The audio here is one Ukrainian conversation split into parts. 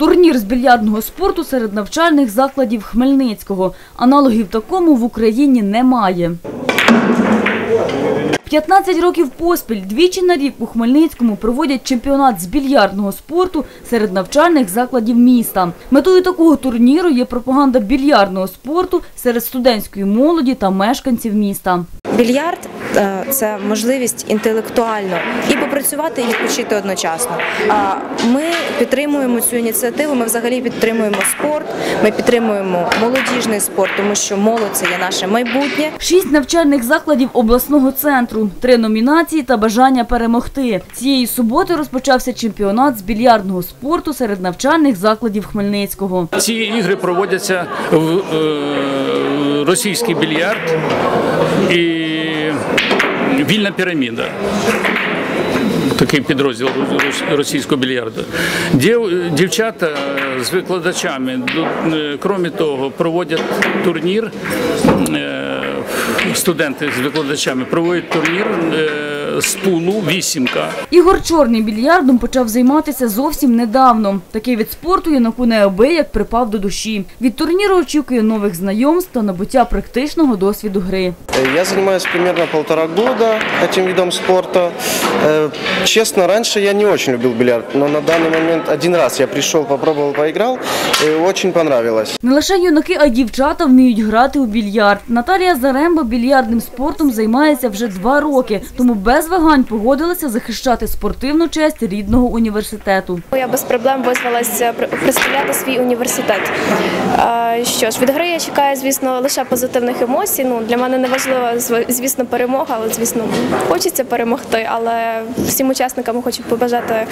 Турнір з більярдного спорту серед навчальних закладів Хмельницького. Аналогів такому в Україні немає. 15 років поспіль двічі на рік у Хмельницькому проводять чемпіонат з більярдного спорту серед навчальних закладів міста. Метою такого турніру є пропаганда більярдного спорту серед студентської молоді та мешканців міста. Більярд це можливість інтелектуально і попрацювати, і відпочити одночасно. А Ми підтримуємо цю ініціативу. Ми взагалі підтримуємо спорт. Ми підтримуємо молодіжний спорт, тому що молодь це є наше майбутнє. Шість навчальних закладів обласного центру, три номінації та бажання перемогти. Цієї суботи розпочався чемпіонат з більярдного спорту серед навчальних закладів Хмельницького. Ці ігри проводяться в е, російський більярд і вільна піраміда. Такий підрозділ російського більярду. Дів- Дівчата з викладачами, до- е, крім того, проводять турнір. е, Студенти з викладачами проводять турнір е, з пулу вісімка. Ігор Чорний більярдом почав займатися зовсім недавно. Такий від спорту юнаку неабияк припав до душі. Від турніру очікує нових знайомств та набуття практичного досвіду гри. Э, Я занимаюсь примерно полтора года этим видом спорта. Э, Честно, раньше я не очень любил бильярд, но на данный момент один раз я пришел, попробовал, поиграл, и очень понравилось. Не лише юнаки, а й дівчата вміють грати у більярд. Наталія Заремба більярдним спортом займається вже два роки, тому без вагань погодилася захищати спортивну честь рідного університету. Я без проблем визвалася пр- представляти свій університет. Е, Що ж, від гри я чекаю, звісно, лише позитивних емоцій. Ну для мене не важлива, звісно, перемога, але звісно, хочеться перемогти. Але всім учасникам хочу побажати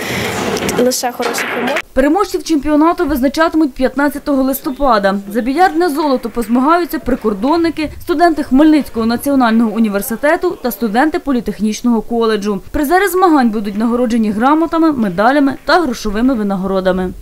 лише хороших емоцій. Переможців чемпіонату визначатимуть 15 листопада. За більярдне золото позмагаються прикордонники, студенти Хмельницького національного університету та студенти політехнічного коледжу. Призери змагань будуть нагороджені грамотами, медалями та грошовими винагородами.